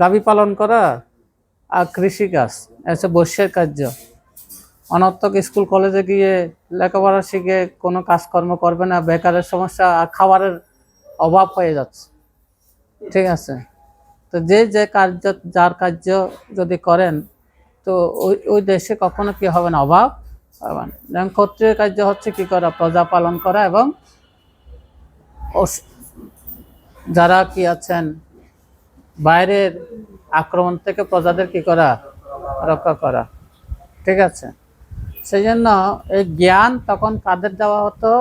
গাভী পালন করা আর কৃষিকাজ এসে বৈশ্যের কার্য। অনর্থক স্কুল, কলেজে গিয়ে লেখাপড়া শিখে কোনো কাজকর্ম করবে না, বেকারের সমস্যা আর খাবারের অভাব হয়ে যাচ্ছে। ঠিক আছে? তো যে যে কার্য, যার কার্য যদি করেন, তো ওই ওই দেশে কখনো কি হবে না, অভাব না। যেমন ক্ষত্রিয় কার্য হচ্ছে কি করা, প্রজা পালন করা এবং যারা কি আছেন বাইরের আক্রমণ থেকে প্রজাদের কি করা? রক্ষা করা। ঠিক আছে? সেই জন্য এই জ্ঞান তখন কাদের দেওয়া হতো?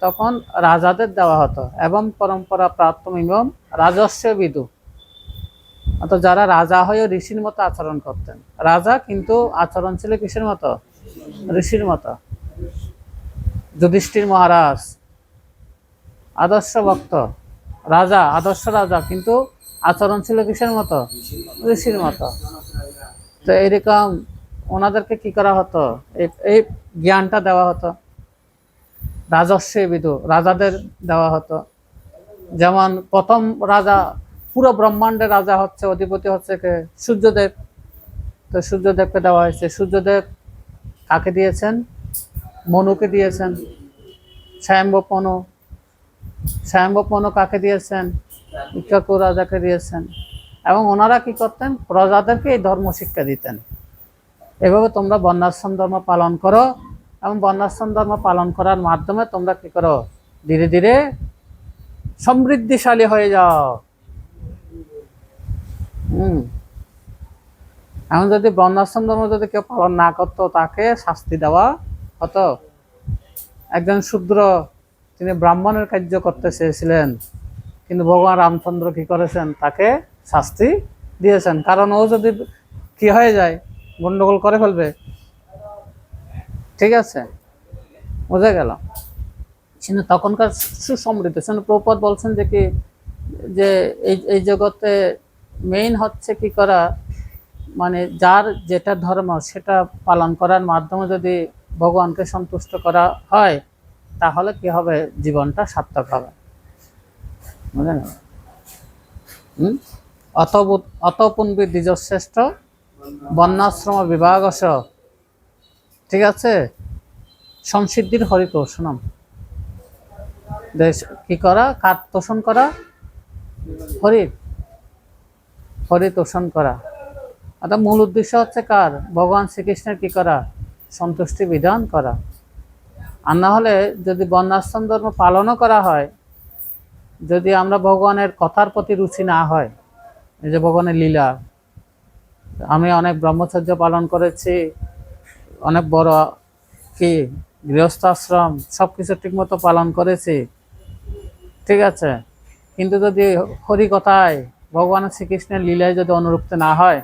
তখন রাজাদের দেওয়া হতো এবং পরম্পরা প্রাপ্ত এবং রাজস্ব বিদু। অর্থাৎ যারা রাজা হয়ে ঋষির মতো আচরণ করতেন। রাজা কিন্তু আচরণ ছিল কিসের মতো? ঋষির মতো। যুধিষ্ঠির মহারাজ, আদর্শ ভক্ত। রাজা, আদর্শ রাজা কিন্তু আচরণ ছিল কিসের মতো? ঋষির মতো। তো এরকম ওনাদেরকে কি করা হতো? এই জ্ঞানটা দেওয়া হতো। রাজস্বে বিধু রাজাদের দেওয়া হতো। যেমন প্রথম রাজা, পুরো ব্রহ্মাণ্ডের রাজা হচ্ছে, অধিপতি হচ্ছে কে? সূর্যদেব। তো সূর্যদেবকে দেওয়া হয়েছে। সূর্যদেব কাকে দিয়েছেন? মনুকে দিয়েছেন। স্বয়ম্ভব মনু কাকে দিয়েছেন? ইক্ষাকু রাজাকে দিয়েছেন। এবং ওনারা কি করতেন? প্রজাদেরকে এই ধর্ম শিক্ষা দিতেন। এভাবে তোমরা বন্যাশ্রম ধর্ম পালন করো এবং বন্যাশ্রম ধর্ম পালন করার মাধ্যমে তোমরা কি করো? ধীরে ধীরে সমৃদ্ধিশালী হয়ে যাও। হুম। এখন যদি বন্যাশ্রম ধর্ম যদি কেউ পালন না করতো, তাকে শাস্তি দেওয়া হতো। একজন শূদ্র তিনি ব্রাহ্মণের কার্য করতে চেয়েছিলেন। কিন্তু ভগবান রামচন্দ্র কি করেছেন? তাকে শাস্তি দিয়েছেন। কারণ ও যদি কি হয়ে যায়, গন্ডগোল করে ফেলবে। ঠিক আছে? বোঝা গেল? কিন্তু তখনকার সুসমৃদ্ধ। সেন প্রপদ বলছেন যে কি, যে এই এই জগতে মেইন হচ্ছে কি করা মানে যার যেটা ধর্ম সেটা পালন করার মাধ্যমে যদি ভগবানকে সন্তুষ্ট করা হয়, তাহলে কি হবে? জীবনটা সার্থক হবে। বুঝলেন হুম? অতপুনবি দ্বিজশ্রেষ্ঠ বন্যাশ্রম বিভাগস ঠিক আছে? সংসিদ্ধির দেশ কি করা? কার তোষণ করা? হরির হরি তোষণ করা। অর্থাৎ মূল উদ্দেশ্য হচ্ছে কার? ভগবান শ্রীকৃষ্ণের কি করা? সন্তুষ্টি বিধান করা। আর না হলে যদি বর্ণাশ্রম ধর্ম পালনও করা হয় যদি আমরা ভগবানের কথার প্রতি রুচি না হয়, এই যে ভগবানের লীলা, আমি অনেক ব্রহ্মচর্য পালন করেছি, অনেক বড় কি গৃহস্থাশ্রম সব কিছু ঠিকমতো পালন করেছি, ঠিক আছে? কিন্তু যদি হরি কথায় ভগবানের শ্রীকৃষ্ণের লীলায় যদি অনুরুপ্ত না হয়,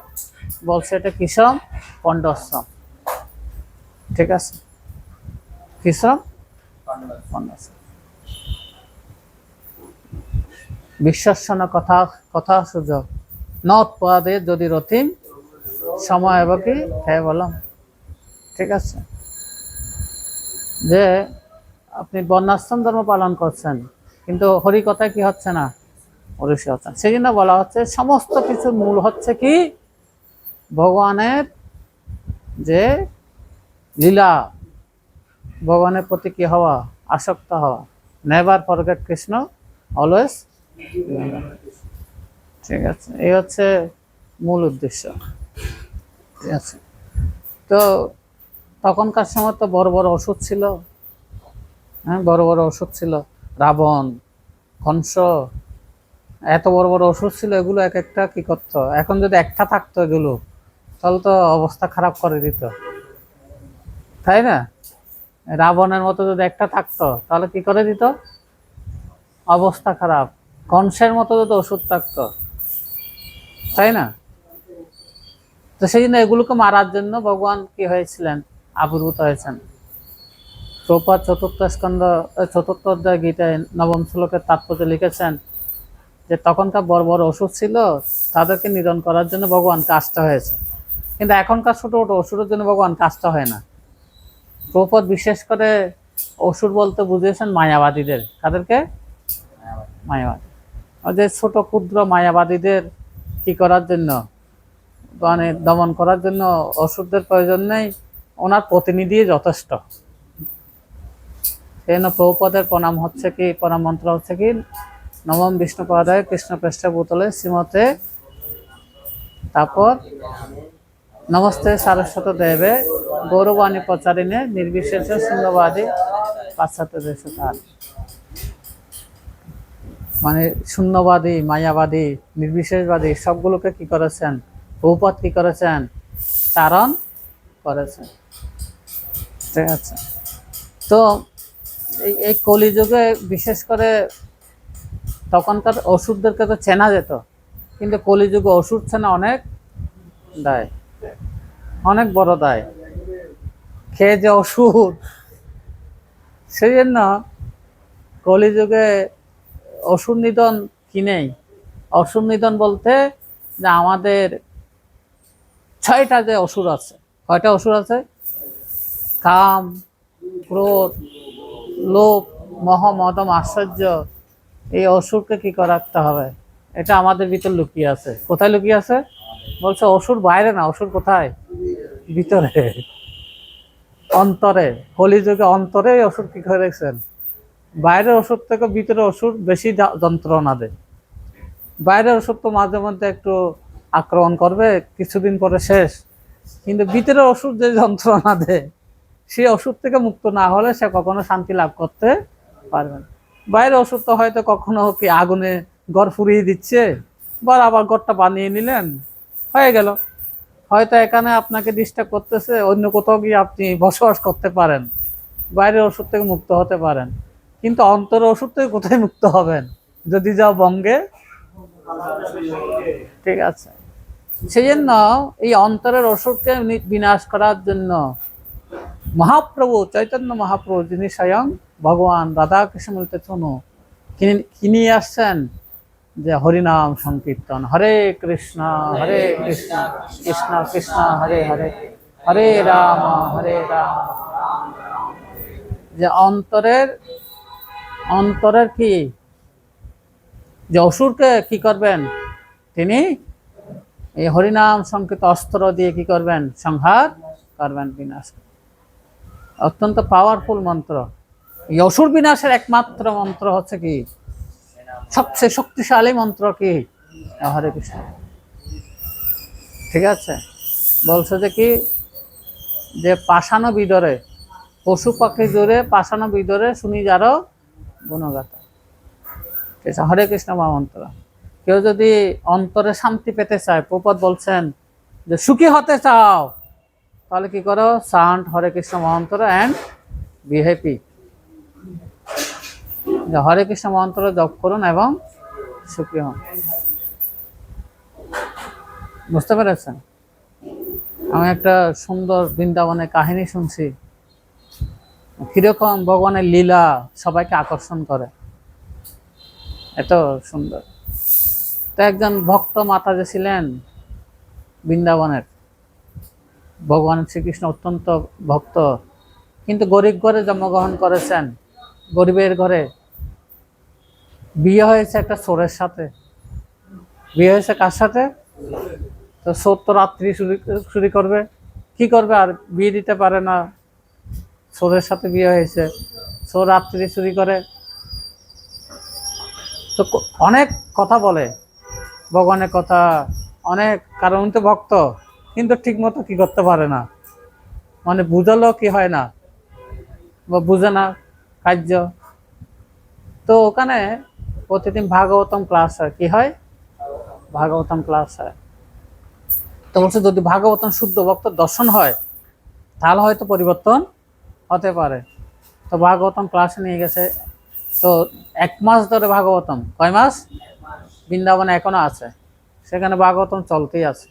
বলছে এটা কিশ্রম পণ্ডশ্রম। ঠিক আছে? কিশ্রম পণ্ডশ্রম। বিশ্বাসন কথা কথা সুযোগ। নদ পদে যদি রথিম সময় হবে কি? হ্যাঁ বললাম ঠিক আছে? যে আপনি বর্ণাশ্রম ধর্ম পালন করছেন, কিন্তু হরি কথায় কি হচ্ছে না? অরুষি হচ্ছে। সেই জন্য বলা হচ্ছে, সমস্ত কিছুর মূল হচ্ছে কি? ভগবানের যে লীলা, ভগবানের প্রতি কি হওয়া? আসক্ত হওয়া। নেভার ফরগেট কৃষ্ণ অলওয়েজ ঠিক আছে। এই হচ্ছে মূল উদ্দেশ্য। ঠিক আছে। তো তখনকার সময় তো বড় বড় ওষুধ ছিল। হ্যাঁ বড় বড় ওষুধ ছিল। রাবণ কংস এত বড় বড় ওষুধ ছিল, এগুলো এক একটা কি করতো? এখন যদি একটা থাকতো এগুলো, তাহলে তো অবস্থা খারাপ করে দিত। তাই না? রাবণের মতো যদি একটা থাকতো, তাহলে কি করে দিত? অবস্থা খারাপ। কংসের মতো তো ওষুধ থাকতো। তাই না? তো সেই জন্য এগুলোকে মারার জন্য ভগবান কি হয়েছিলেন? আবির্ভূত হয়েছেন। প্রপাত চতুর্থ স্কন্ধ চতুর্থ অধ্যায় গীতায় নবম শ্লোকের তাৎপর্য লিখেছেন যে, তখনকার বড় বড় ওষুধ ছিল, তাদেরকে নিধন করার জন্য ভগবান কাজটা হয়েছে। কিন্তু এখনকার ছোটো ছোটো ওষুধের জন্য ভগবান কাজটা হয় না। প্রপদ বিশেষ করে অসুর বলতে বুঝিয়েছেন মায়াবাদীদের। তাদেরকে মায়াবাদী। যে ছোট ক্ষুদ্র মায়াবাদীদের কি করার জন্য? মানে দমন করার জন্য ওষুধের প্রয়োজন নেই, ওনার প্রতিনিধি যথেষ্ট। সেই জন্য প্রভুপদের প্রণাম হচ্ছে কি, প্রণাম মন্ত্র হচ্ছে কি নবম বিষ্ণু পদায় কৃষ্ণ পৃষ্ঠ বোতলে শ্রীমতে, তারপর নমস্তে সারস্বত দেবে, গৌরবাণী প্রচারিণে নির্বিশেষে শূন্যবাদী পাশ্চাত্য দেশে তার। মানে শূন্যবাদী, মায়াবাদী, নির্বিশেষবাদী সবগুলোকে কি করেছেন? বহুপদ কি করেছেন? তারণ করেছেন। ঠিক আছে। তো এই এই কলিযুগে বিশেষ করে তখনকার ওষুধদেরকে তো চেনা যেত, কিন্তু কলিযুগে ওষুধ চেনা অনেক দায়, অনেক বড় দায়। খেয়ে যে ওষুধ সেই জন্য কলিযুগে ওষুধ নিধন কি নেই? ওষুধ নিধন বলতে যে আমাদের ছয়টা যে অসুর আছে, কয়টা অসুর আছে? কাম, ক্রোধ, লোভ, মহ, মদম, আশ্চর্য, এই অসুরকে কি করে রাখতে হবে? এটা আমাদের ভিতর লুকিয়ে আছে। কোথায় লুকিয়ে আছে? বলছে অসুর বাইরে না, অসুর কোথায়? ভিতরে। অন্তরে। কলিযুগে অন্তরে অসুর কি করে রেখেছেন? বাইরের ওষুধ থেকে ভিতরে ওষুধ বেশি যন্ত্রণা দেয়। বাইরের ওষুধ তো মাঝে মধ্যে একটু আক্রমণ করবে, কিছুদিন পরে শেষ। কিন্তু ভিতরে ওষুধ যে যন্ত্রণা দেয়, সেই ওষুধ থেকে মুক্ত না হলে সে কখনো শান্তি লাভ করতে পারবে না। বাইরের ওষুধ তো হয়তো কখনো কি আগুনে ঘর ফুরিয়ে দিচ্ছে, বা আবার ঘরটা বানিয়ে নিলেন, হয়ে গেল। হয়তো এখানে আপনাকে ডিস্টার্ব করতেছে, অন্য কোথাও গিয়ে আপনি বসবাস করতে পারেন, বাইরের ওষুধ থেকে মুক্ত হতে পারেন। কিন্তু অন্তর ওষুধ থেকে কোথায় মুক্ত হবেন? যদি যাও বঙ্গে। ঠিক আছে। সেই জন্য এই অন্তরের অসুখকে বিনাশ করার জন্য মহাপ্রভু, চৈতন্য মহাপ্রভু, যিনি স্বয়ং ভগবান রাধাকৃষ্ণ চনু তিনি কি নিয়ে আসছেন যে হরিনাম সংকীর্তন, হরে কৃষ্ণ হরে কৃষ্ণ কৃষ্ণ কৃষ্ণ, হরে হরে হরে রাম হরে রাম। যে অন্তরের অন্তরের কি? যে অসুরকে কি করবেন? তিনি এই হরিনাম সংকেত অস্ত্র দিয়ে কি করবেন? সংহার করবেন বিনাশ। অত্যন্ত পাওয়ারফুল মন্ত্র। এই অসুর বিনাশের একমাত্র মন্ত্র হচ্ছে কি? সবচেয়ে শক্তিশালী মন্ত্র কি? হরে কৃষ্ণ। ঠিক আছে? বলছে যে কি? যে পাষাণ বিদরে, পশু পাখি জোরে পাষাণ বিদরে শুনি যারও গুণগাথা। ঠিক আছে হরে কৃষ্ণ মহামন্ত্র কেউ যদি অন্তরে শান্তি পেতে চায়, প্রপদ বলছেন যে, সুখী হতে চাও তাহলে কি করো? Chant Hare Krishna mahamantra and be happy Hare Krishna মন্ত্র জপ করুন এবং সুখী হন। বুঝতে পেরেছেন? আমি একটা সুন্দর বৃন্দাবনের কাহিনী শুনছি। কীরকম ভগবানের লীলা সবাইকে আকর্ষণ করে। এত সুন্দর। তো একজন ভক্ত মাতা যে ছিলেন বৃন্দাবনের, ভগবান শ্রীকৃষ্ণ অত্যন্ত ভক্ত, কিন্তু গরিব ঘরে জন্মগ্রহণ করেছেন, গরিবের ঘরে বিয়ে হয়েছে একটা চোরের সাথে। বিয়ে হয়েছে কার সাথে? তো তো রাত্রি চুরি চুরি করবে। কি করবে আর বিয়ে দিতে পারে না। চোরের সাথে বিয়ে হয়েছে। চোর রাত্রি চুরি করে। তো অনেক কথা বলে। ভগবানের কথা, অনেক কারণ। তো ভক্ত, কিন্তু ঠিক মতো কি করতে পারে না। মানে বুঝালেও কি হয় না, বা বুঝে না কার্য। তো ওখানে প্রতিদিন ভাগবতম ক্লাস হয়। কি হয়? ভাগবতম ক্লাস হয়। তো বলছে, যদি ভাগবতম শুদ্ধ ভক্ত দর্শন হয়, তাহলে হয়তো পরিবর্তন হতে পারে। তো ভাগবতম ক্লাসে নিয়ে গেছে। তো এক মাস ধরে ভাগবতম। কয় মাস? বৃন্দাবনে এখনও আছে। সেখানে ভাগবতম চলতেই আছে।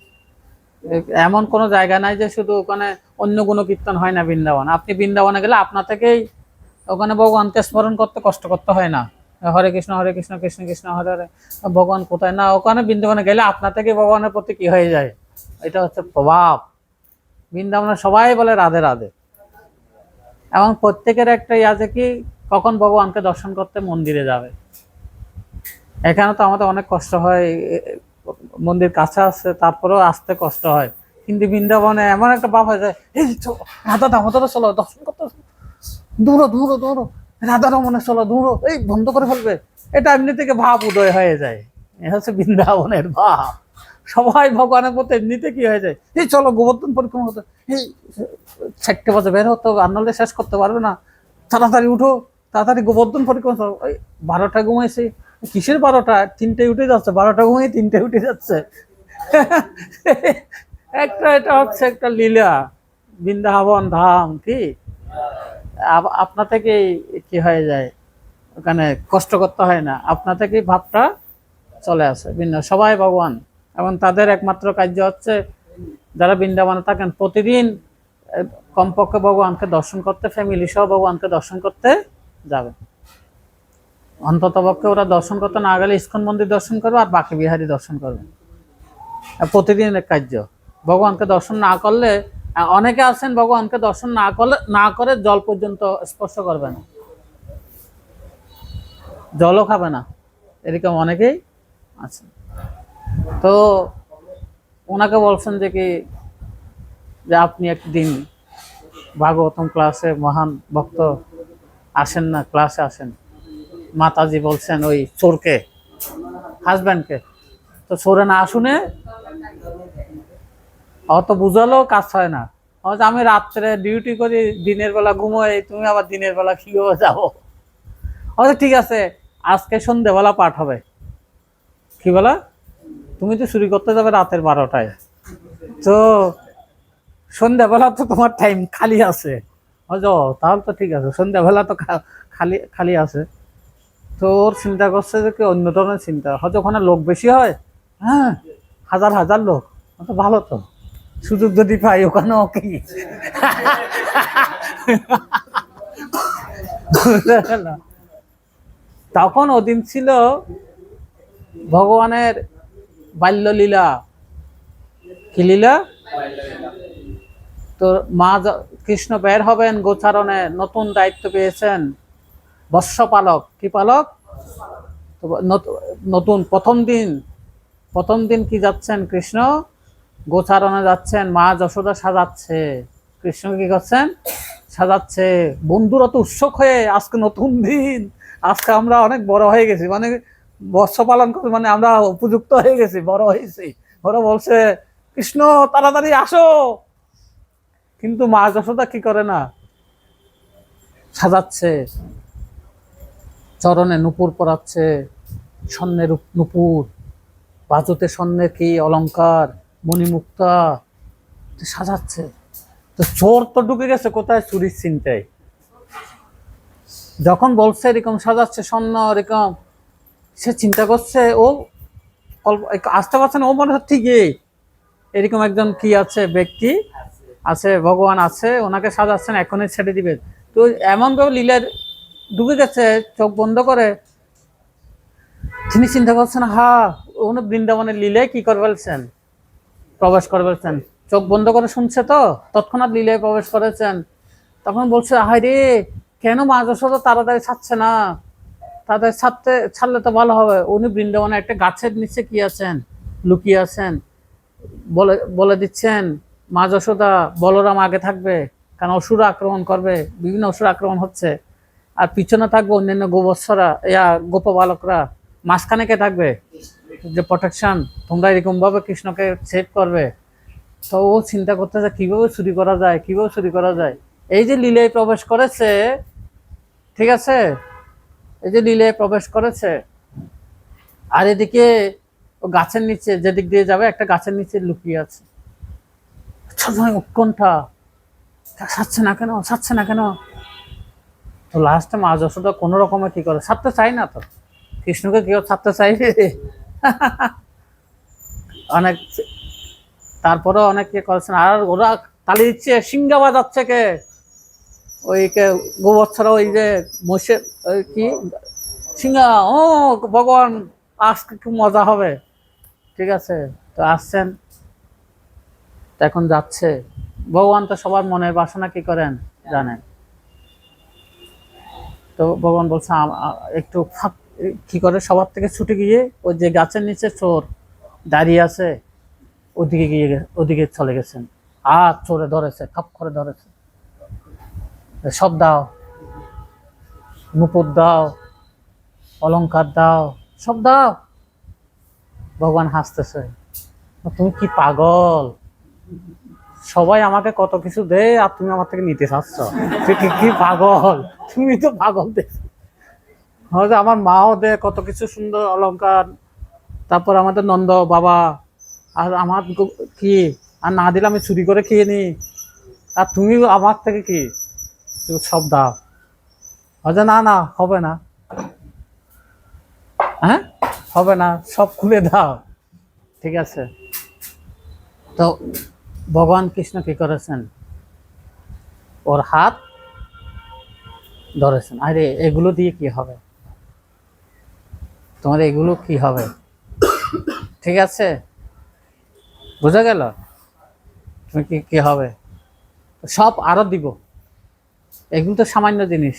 এমন কোনো জায়গা নাই যে শুধু ওখানে অন্য কোনো কীর্তন হয় না বৃন্দাবন। আপনি বৃন্দাবনে গেলে আপনা থেকেই ওখানে ভগবানকে স্মরণ করতে কষ্ট করতে হয় না। হরে কৃষ্ণ হরে কৃষ্ণ কৃষ্ণ কৃষ্ণ, হরে হরে। ভগবান কোথায়? না, ওখানে বৃন্দাবনে গেলে আপনা থেকে ভগবানের প্রতি কী হয়ে যায়? এটা হচ্ছে প্রভাব। বৃন্দাবনে সবাই বলে রাধে রাধে। এবং প্রত্যেকের একটা ইয়ে আছে কি, কখন ভগবানকে দর্শন করতে মন্দিরে যাবে। এখানে তো আমাদের অনেক কষ্ট হয় মন্দির কাছে আছে তারপরেও আসতে কষ্ট হয়। কিন্তু বৃন্দাবনে এমন একটা ভাব হয়ে যায় এই দর্শন করতে। দূরো দূরো দূরো রাধা রমনে চলো, দূরো, এই বন্ধ করে ফেলবে। এটা এমনি থেকে ভাব উদয় হয়ে যায়। এ হচ্ছে বৃন্দাবনের ভাব। সবাই ভগবানের প্রতি এমনিতে কি হয়ে যায়? এই চলো গোবর্ধন পরিক্রমা করতে। এই, চারটে বাজে বের হতো আর শেষ করতে পারবে না। তাড়াতাড়ি উঠো, তাড়াতাড়ি গোবর্ধন পরিক্রমা করো। ওই বারোটা ঘুমাইছি। কিসের বারোটা? তিনটে উঠে যাচ্ছে, বারোটা ঘুমিয়ে তিনটে উঠে যাচ্ছে। একটা এটা হচ্ছে একটা লীলা। বৃন্দাবন ধাম, কি? আপ- আপনা থেকেই কি হয়ে যায়? ওখানে কষ্ট করতে হয় না। আপনা থেকেই ভাবটা চলে আসে। বৃন্দা সবাই ভগবান। এবং তাদের একমাত্র কার্য হচ্ছে যারা বৃন্দাবনে থাকেন, প্রতিদিন কমপক্ষে ভগবানকে দর্শন করতে ফ্যামিলি সহ ভগবানকে দর্শন করতে যাবে অন্তত পক্ষে ওরা দর্শন করতে না গেলে ইস্কন মন্দির দর্শন করবে আর বাকি বিহারি দর্শন করবে। আর প্রতিদিনের কার্য। ভগবানকে দর্শন না করলে অনেকে আছেন ভগবানকে দর্শন না করলে, না করে জল পর্যন্ত স্পর্শ করবে না। জলও খাবে না। এরকম অনেকেই আছে তো ওনাকে বলছেন যে কি, যে আপনি একদিন ভাগবতম ক্লাসে মহান ভক্ত আসেন না, ক্লাসে আসেন। মাতাজি বলছেন ওই চোরকে, হাজব্যান্ডকে। তো চোরে না শুনে অত বুঝালো কাজ হয় না। আমি রাত্রে ডিউটি করি, দিনের বেলা ঘুমোই, তুমি আবার দিনের বেলা কীভাবে যাব? ঠিক আছে, আজকে সন্ধেবেলা পাঠ হবে। কি বলা? তুমি তো চুরি করতে যাবে রাতের বারোটায়। তো সন্ধ্যাবেলা তো তোমার টাইম খালি আছে। হয়তো তাহলে তো ঠিক আছে। সন্ধ্যাবেলা তো খালি খালি আছে। তো ওর চিন্তা করছে যে কি অন্য ধরনের চিন্তা। হয়তো ওখানে লোক বেশি হয়। হ্যাঁ হাজার হাজার লোক। তো ভালো তো। সুযোগ যদি পাই ওখানেও কি? তখন ওদিন ছিল ভগবানের বাল্যলীলা। কি লীলা? তো মা কৃষ্ণ বের হবেন গোচারণে, নতুন দায়িত্ব পেয়েছেন। বৎস পালক। কি পালক? নতুন, প্রথম দিন। প্রথম দিন কি যাচ্ছেন কৃষ্ণ? গোচারণে যাচ্ছেন, মা যশোদা সাজাচ্ছে। কৃষ্ণ কি করছেন? সাজাচ্ছে। বন্ধুরা তো উৎসুক হয়ে, আজকে নতুন দিন। আজকে আমরা অনেক বড় হয়ে গেছি। মানে বৎস পালন করে মানে আমরা উপযুক্ত হয়ে গেছি, বড় হয়েছি। ওরা বলছে, কৃষ্ণ, তাড়াতাড়ি আসো। কিন্তু মা যশোদা কি করে না? সাজাচ্ছে, চরণে নুপুর পরাচ্ছে স্বর্ণের নুপুর, বাজুতে স্বর্ণের কি অলংকার মণিমুক্তা সাজাচ্ছে। তো চোর তো ঢুকে গেছে, কোথায় চুরির চিন্তায় যখন বলছে, এরকম সাজাচ্ছে স্বর্ণ, এরকম সে চিন্তা করছে, ও অল্প আসতে পারছে না। ও মনে হচ্ছে ঠিকই। এরকম একজন কি আছে, ব্যক্তি আছে, ভগবান আছে, ওনাকে সাজাচ্ছেন, এখনই ছেড়ে দিবেন তো এমনভাবে লীলার ডুবে গেছে, চোখ বন্ধ করে। তিনি চিন্তা করছেন, হা, উনি বৃন্দাবনের লীলায় কি করে ফেলছেন? প্রবেশ করে ফেলছেন। চোখ বন্ধ করে শুনছে তো? তৎক্ষণাৎ লীলায় প্রবেশ করেছেন। তখন বলছে হায় রে কেন মা যশোদা তাড়াতাড়ি ছাড়ছে না? তাদের ছাড়তে, ছাড়লে তো ভালো হবে। উনি বৃন্দাবনে একটা গাছের নিচে কি আছেন? লুকিয়ে আছেন। বলে বলে দিচ্ছেন, মা যশোদা, বলরাম আগে থাকবে, কারণ অসুর আক্রমণ করবে, বিভিন্ন অসুর আক্রমণ হচ্ছে। আর পিছনে থাকবে অন্যান্য গোবৎসরা, ইয়া, গোপবালকরা। মাঝখানে কে থাকবে, যে প্রোটেকশন তোমরা এরকমভাবে কৃষ্ণকে সেভ করবে। তো ও চিন্তা করতেছে, কীভাবে চুরি করা যায়, কীভাবে চুরি করা যায়? এই যে লীলায় প্রবেশ করেছে, ঠিক আছে? এই যে লীলায় প্রবেশ করেছে, আর এদিকে ও গাছের নিচে যেদিক দিয়ে যাবে, একটা গাছের নিচে লুকিয়ে আছে। সবসময় উৎকণ্ঠা। সাচ্ছে না কেন? সাচ্ছে না কেন? তো লাস্টে মা যশোদা কোনো রকমে কি করে? ছাড়তে চাই না তো। কৃষ্ণকে কেউ ছাড়তে চাইবে অনেক তারপরে অনেকে করেছেন। আর ওরা তালি দিচ্ছে সিঙ্গা বাজাচ্ছে কে? ওই কে গোবৎসরা ওই যে ওই কি? সিঙ্গা ও ভগবান আজকে খুব মজা হবে। ঠিক আছে? তো আসছেন। তো এখন যাচ্ছে। ভগবান তো সবার মনের বাসনা কি করেন? জানেন। তো ভগবান বলছে একটু ফাঁক কি করে? সবার থেকে ছুটে গিয়ে ওই যে গাছের নিচে চোর দাঁড়িয়ে আছে ওদিকে গিয়ে ওদিকে চলে গেছেন। আর চোরে ধরেছে খপ করে ধরেছে। সব দাও নুপুর দাও, অলংকার দাও, সব দাও। ভগবান হাসতেছে। তুমি কি পাগল? সবাই আমাকে কত কিছু দে আর তুমি আমার থেকে নিতে চাচ্ছ। কি পাগল? তুমি তো পাগল দেখ হয়তো আমার মাও দে, কত কিছু সুন্দর অলংকার। তারপর আমাদের নন্দ বাবা, আর আমার কি? আর না দিলে আমি চুরি করে খেয়ে নি আর তুমি আমার থেকে কি? সব দাও। হয়তো না না, হবে না। হ্যাঁ? হবে না, সব খুলে দাও। ঠিক আছে। তো ভগবান কৃষ্ণ কি করেছেন? ওর হাত ধরেছেন। আরে, এগুলো দিয়ে কি হবে? তোমার এগুলো কি হবে? ঠিক আছে? বোঝা গেল? তুমি কি কি হবে? সব আরও দিব। এগুলো তো সামান্য জিনিস।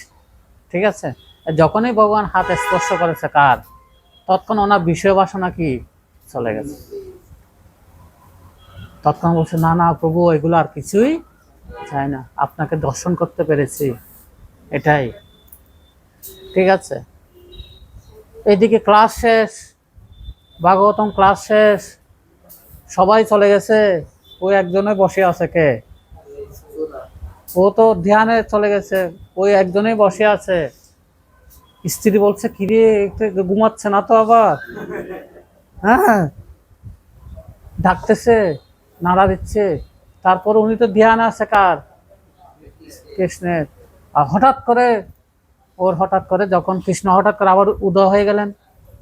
ঠিক আছে? যখনই ভগবান হাত স্পর্শ করেছে কার তৎক্ষণ ওনার বিষয় বাসনা কি? চলে গেছে। তৎক্ষণ বলছে, না না, প্রভু, এগুলো আর কিছুই চাই না। আপনাকে দর্শন করতে পেরেছি। এটাই। ঠিক আছে? এদিকে ক্লাস শেষ, ভাগবতম ক্লাস শেষ, সবাই চলে গেছে। ওই একজনে বসে আছে, কে? ও তো ধ্যানে চলে গেছে। ওই একজনেই বসে আছে। স্ত্রী বলছে, কিরে ঘুমাচ্ছে না তো আবার? হ্যাঁ। ডাকতেছে, নাড়া দিচ্ছে। তারপর উনি তো ধ্যান আছে কার? কৃষ্ণের। আর হঠাৎ করে, ওর হঠাৎ করে যখন কৃষ্ণ হঠাৎ করে আবার উদয় হয়ে গেলেন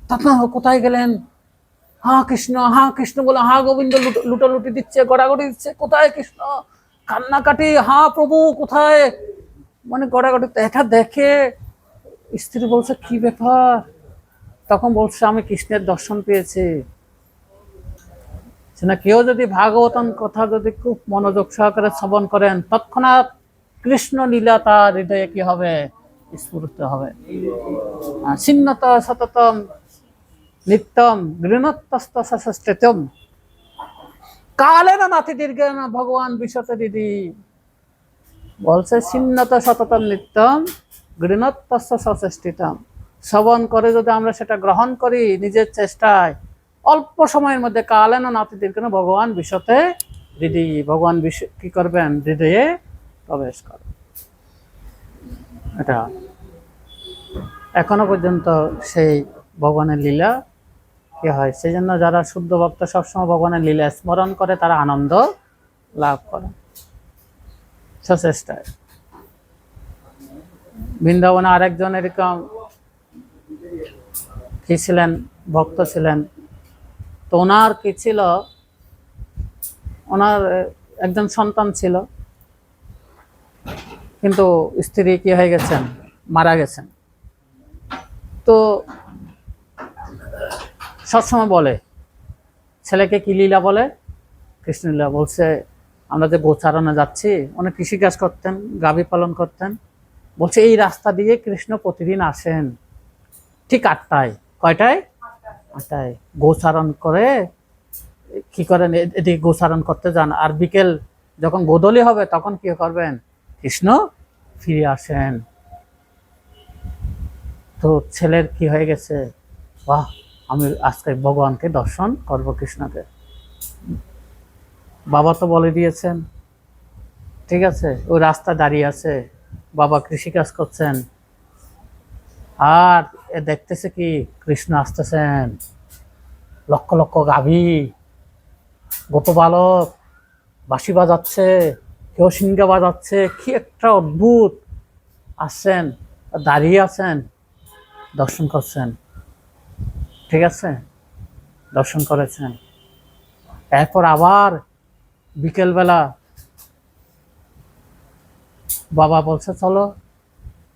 তখন কোথায় গেলেন? হা, কৃষ্ণ হা, কৃষ্ণ বলে, হা, গোবিন্দ লুটো- লুটোলুটি দিচ্ছে, গড়াগড়ি দিচ্ছে, কোথায় কৃষ্ণ? কান্নাকাটি, হা, প্রভু, কোথায়? মানে গড়াগড়ি এটা দেখে স্ত্রী বলছে, কি ব্যাপার? তখন বলছে, আমি কৃষ্ণের দর্শন পেয়েছি। না, কেউ যদি ভাগবতন কথা যদি খুব মনোযোগ সহকারে শ্রবণ করেন, তৎক্ষণাৎ কৃষ্ণ লীলা তার হৃদয়ে কি হবে? স্ফুরিত হবে। ছিন্নত সততম, নিত্যম সশস্ত্রিতম কালে না নাতি দীর্ঘ না ভগবান বিশতে দিদি বলছে, ছিন্নত সততম নিত্যম গৃণত্তস্ত সচেষ্টিতম। শ্রবণ করে যদি আমরা সেটা গ্রহণ করি নিজের চেষ্টায়, অল্প সময়ের মধ্যে কালেন নাতিদের কেন ভগবান বিশ্বতে দিদি ভগবান বিশ্ব কি করবেন? হৃদয়ে প্রবেশ করে এটা এখনও পর্যন্ত সেই ভগবানের লীলা কি হয়? সেই জন্য যারা শুদ্ধ ভক্ত সবসময় ভগবানের লীলা স্মরণ করে, তারা আনন্দ লাভ করে। সচেষ্টায় বৃন্দাবনে আরেকজন এরকম কি ছিলেন? ভক্ত ছিলেন। তো ওনার কি ছিল? ওনার একজন সন্তান ছিল। কিন্তু স্ত্রী কি হয়ে গেছেন? মারা গেছেন। তো সবসময় বলে, ছেলেকে কি লীলা বলে? কৃষ্ণলীলা বলছে আমরা যে গোচারণে যাচ্ছি, অনেক কৃষিকাজ করতেন, গাভী পালন করতেন। বলছে, এই রাস্তা দিয়ে কৃষ্ণ প্রতিদিন আসেন। ঠিক আটটায়। কয়টায়? আটটায়। গোচারণ করে, কি করেন? এদিকে গোচারণ করতে যান। আর বিকেল যখন গোদলি হবে, তখন কি করবেন? কৃষ্ণ ফিরে আসেন। তো ছেলের কি হয়ে গেছে? বাহ, আমি আজকে ভগবানকে দর্শন করব কৃষ্ণকে। বাবা তো বলে দিয়েছেন, ঠিক আছে, ওই রাস্তা দাঁড়িয়ে আছে, বাবা কৃষিকাজ করছেন। আর এ দেখতেছে কি, কৃষ্ণ আসতেছেন, লক্ষ লক্ষ গাভী, গোপবালক, বাঁশি বাজাচ্ছে, কেউ সিংহা বাজাচ্ছে, কি একটা অদ্ভুত। আসছেন, দাঁড়িয়ে আছেন, দর্শন করছেন, ঠিক আছে, দর্শন করেছেন। এরপর আবার বিকেলবেলা বাবা বলছে চলো।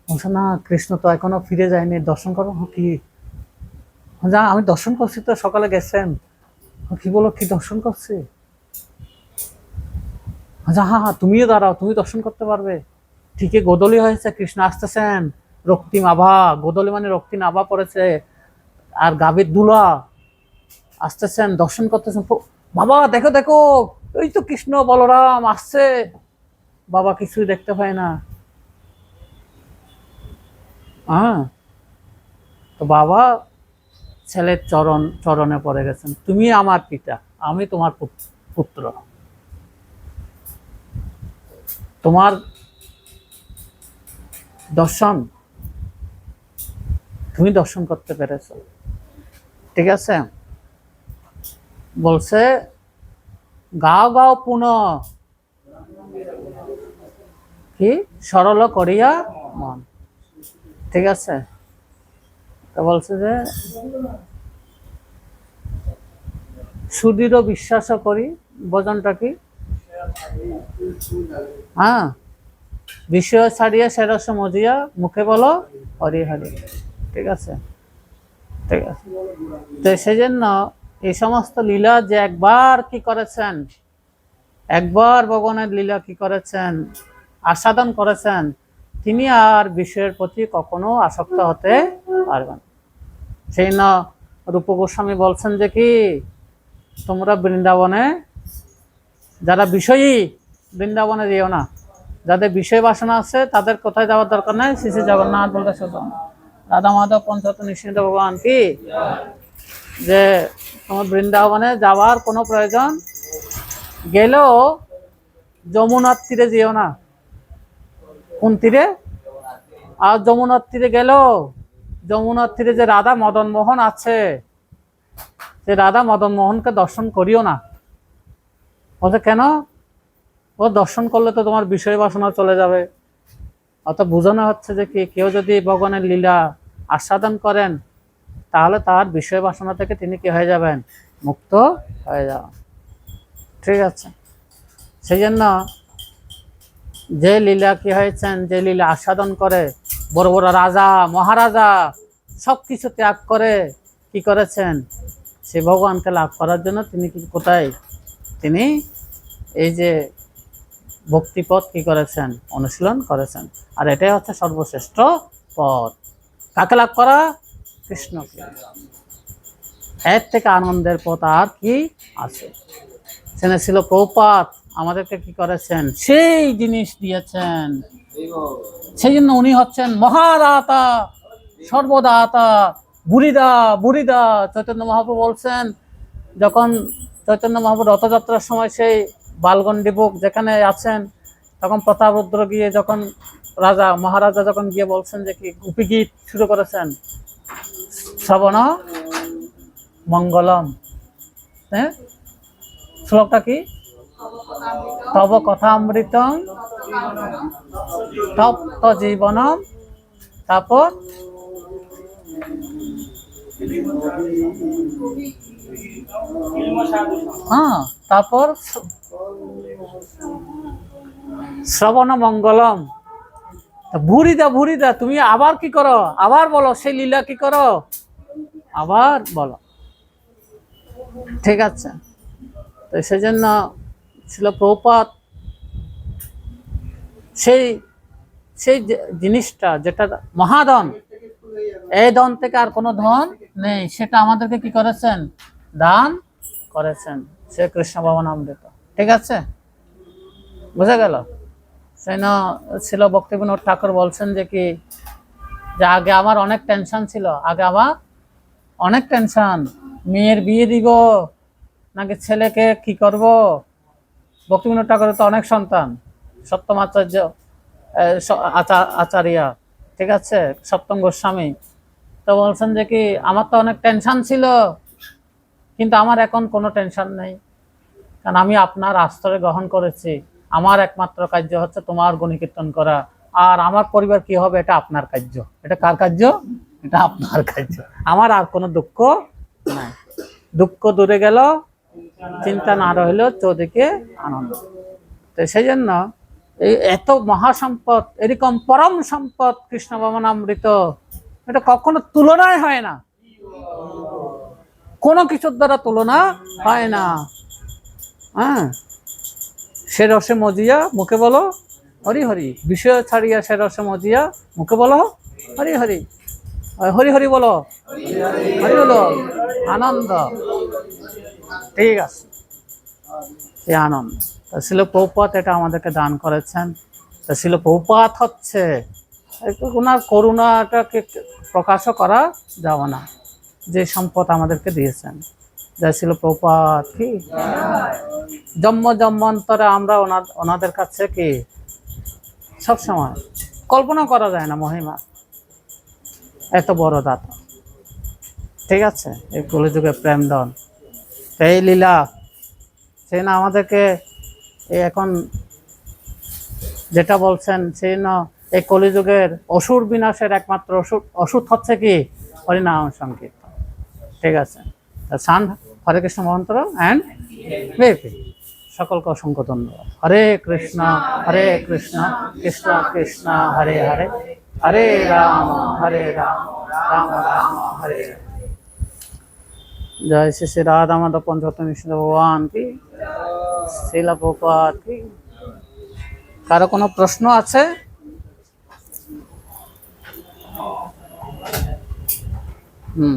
বলছে না কৃষ্ণ তো এখনও ফিরে যায়নি। দর্শন করো। হ্যাঁ, কি? যা আমি দর্শন করছি তো সকালে গেছেন। হ্যাঁ, কি বলো কি দর্শন করছি? আচ্ছা হ্যাঁ হ্যাঁ তুমিও দাঁড়াও তুমি দর্শন করতে পারবে। ঠিকই গোদলি হয়েছে কৃষ্ণ আসতেছেন। রক্তিম আভা গোদলি মানে রক্তিম আভা পড়েছে। আর গাভীর দুলা আসতেছেন দর্শন করতেছেন। বাবা দেখো দেখো এই তো কৃষ্ণ বলরাম আসছে। বাবা কিছুই দেখতে পায় না। হ্যাঁ তো বাবা ছেলের চরণ, চরণে পড়ে গেছেন। তুমি আমার পিতা, আমি তোমার পুত- পুত্র। তোমার দর্শন, তুমি দর্শন করতে পেরেছ। ঠিক আছে? বলছে গাও গাও পুনঃ। কি? সরল করিয়া মন। ঠিক আছে? তো বলছে যে, সুদৃঢ় বিশ্বাস করি। বজনটা কি? হ্যাঁ। বিষয় ছাড়িয়া সেরস মজিয়া মুখে বলো, হরি হরি। ঠিক আছে? ঠিক আছে। তো সেই জন্য এই সমস্ত লীলা যে একবার কি করেছেন, একবার ভগবানের লীলা কি করেছেন, আস্বাদন করেছেন, তিনি আর বিষয়ের প্রতি কখনো আসক্ত হতে পারবেন সেই না রূপ গোস্বামী বলছেন যে কি, তোমরা বৃন্দাবনে, যারা বিষয়ী, বৃন্দাবনে যেও না। যাদের বিষয় বাসনা আছে, তাদের কোথায় যাওয়ার দরকার নাই? শ্রী শ্রী জগন্নাথ বলতে শুধু। রাধা মাধব পঞ্চত নিশ্চিন্ত ভগবান কি? যে তোমার বৃন্দাবনে যাওয়ার কোনো প্রয়োজন? গেলেও যমুনার তীরে যেও না। কোন তীরে? আর যমুনার তীরে গেলেও যমুনার তীরে যে রাধা মদন মোহন আছে যে রাধা মদন মোহনকে দর্শন করিও না। বলছে কেন? ও দর্শন করলে তো তোমার বিষয় বাসনা চলে যাবে। অত বোঝানো হচ্ছে যে কি কেউ যদি ভগবানের লীলা আস্বাদন করেন তাহলে তার বিষয় বাসনা থেকে তিনি কি হয়ে যাবেন? মুক্ত হয়ে যাবেন। ঠিক আছে? সেই জন্য যে লীলা কি হয়েছেন, যে লীলা আস্বাদন করে, বড় বড় রাজা, মহারাজা সব কিছু ত্যাগ করে কি করেছেন? সে ভগবানকে লাভ করার জন্য তিনি কি কোথায়? তিনি এই যে ভক্তিপথ কি করেছেন? অনুশীলন করেছেন। আর এটাই হচ্ছে সর্বশ্রেষ্ঠ পথ। কাকে লাভ করা? কৃষ্ণকে। এর থেকে আনন্দের পথ আর কি আছে? সেখানে ছিল প্রপাত আমাদেরকে কি করেছেন? সেই জিনিস দিয়েছেন। সেই জন্য উনি হচ্ছেন মহাদাতা, সর্বদাতা, বুড়িদা বুড়িদা। চৈতন্য মহাপ্রভু বলছেন, যখন চৈতন্য মহাপ্রভু রথযাত্রার সময় সেই বালগণ্ডি বুক যেখানে আছেন, তখন প্রতাপরুদ্র গিয়ে যখন রাজা, মহারাজা যখন গিয়ে বলছেন যে কি গুপি গীত শুরু করেছেন শ্রবণ, মঙ্গলম। হ্যাঁ? শ্লোকটা কি? তব কথামৃতম তপ্ত জীবনম তারপর? হ্যাঁ তারপর শ্রবণ, মঙ্গলম। তা ভুরিদা ভুরিদা, তুমি আবার কি করো? আবার বলো, সেই লীলা কি করো? আবার বলো। ঠিক আছে। তো সেজন্য ছিল প্রপাত। সেই সেই জিনিসটা যেটা মহাধন, এই ধন থেকে আর কোনো ধন নেই। সেটা আমাদেরকে কি করেছেন? দান করেছেন। সে কৃষ্ণ ভবন অমৃত ঠিক আছে? বুঝা গেল? সেই না ছিল ভক্তি বিনোদ ঠাকুর বলছেন যে কি, যে আগে আমার অনেক টেনশন ছিল, আগে আমার অনেক টেনশন মেয়ের বিয়ে দিব, নাকি ছেলেকে কি করব? ভক্তি বিনোদ ঠাকুরের তো অনেক সন্তান। সপ্তম আচার্য আচার্যা, ঠিক আছে? সপ্তম গোস্বামী। তো বলছেন যে কি, আমার তো অনেক টেনশন ছিল, কিন্তু আমার এখন কোনো টেনশন নেই। কারণ আমি আপনার আস্তরে গ্রহণ করেছি। আমার একমাত্র কার্য হচ্ছে তোমার গুণীকীর্তন করা। আর আমার পরিবার কি হবে, এটা আপনার কার্য। এটা কার কার্য? এটা আপনার কার্য আমার আর কোনো দুঃখ নাই। দুঃখ দূরে গেল, চিন্তা না রইলেও চৌদিকে আনন্দ। তো সেই জন্য এই এত মহাসম্পদ, এরকম পরম সম্পদ কৃষ্ণ ভবনামৃত, এটা কখনো তুলনায় হয় না। কোনো কিছুর দ্বারা তুলনা হয় না। হ্যাঁ? সে রসে মজিয়া, মুখে বলো, হরি হরি। বিষয় ছাড়িয়া সে রসে মজিয়া, মুখে বলো, হরি হরি। হরি হরি বলো। হরি বলো। আনন্দ। ঠিক আছে। এই আনন্দ। তা ছিল পৌপাত এটা আমাদেরকে দান করেছেন। তা ছিল পৌপাত হচ্ছে, ওনার করুণাটাকে প্রকাশও করা যাবে না। যে সম্পদ আমাদেরকে দিয়েছেন। যা ছিল পৌপাত কি? জন্ম জন্মান্তরে আমরা ওনাদের কাছে কি? সবসময়। কল্পনা করা যায় না মহিমা। এত বড় দাতা। ঠিক আছে? এই কলিযুগে প্রেম দন। এই লীলা, সে না আমাদেরকে এখন যেটা বলছেন সেই না এই কলিযুগের অসুর বিনাশের একমাত্র ওষুধ ওষুধ হচ্ছে কি? হরিনাম সংকীর্তন। ঠিক আছে? সান, হরে কৃষ্ণ মন্ত্র অ্যান্ড বেপি সকলকে অসংখ্য ধন্যবাদ। হরে কৃষ্ণ হরে কৃষ্ণ কৃষ্ণ কৃষ্ণ, হরে হরে। হরে রাম হরে রাম রাম রাম, হরে। জয় শ্রী শ্রী রাধা মাধব পঞ্চতম ভগবান কি? শিলা কি? কারও কোনো প্রশ্ন আছে? হুম।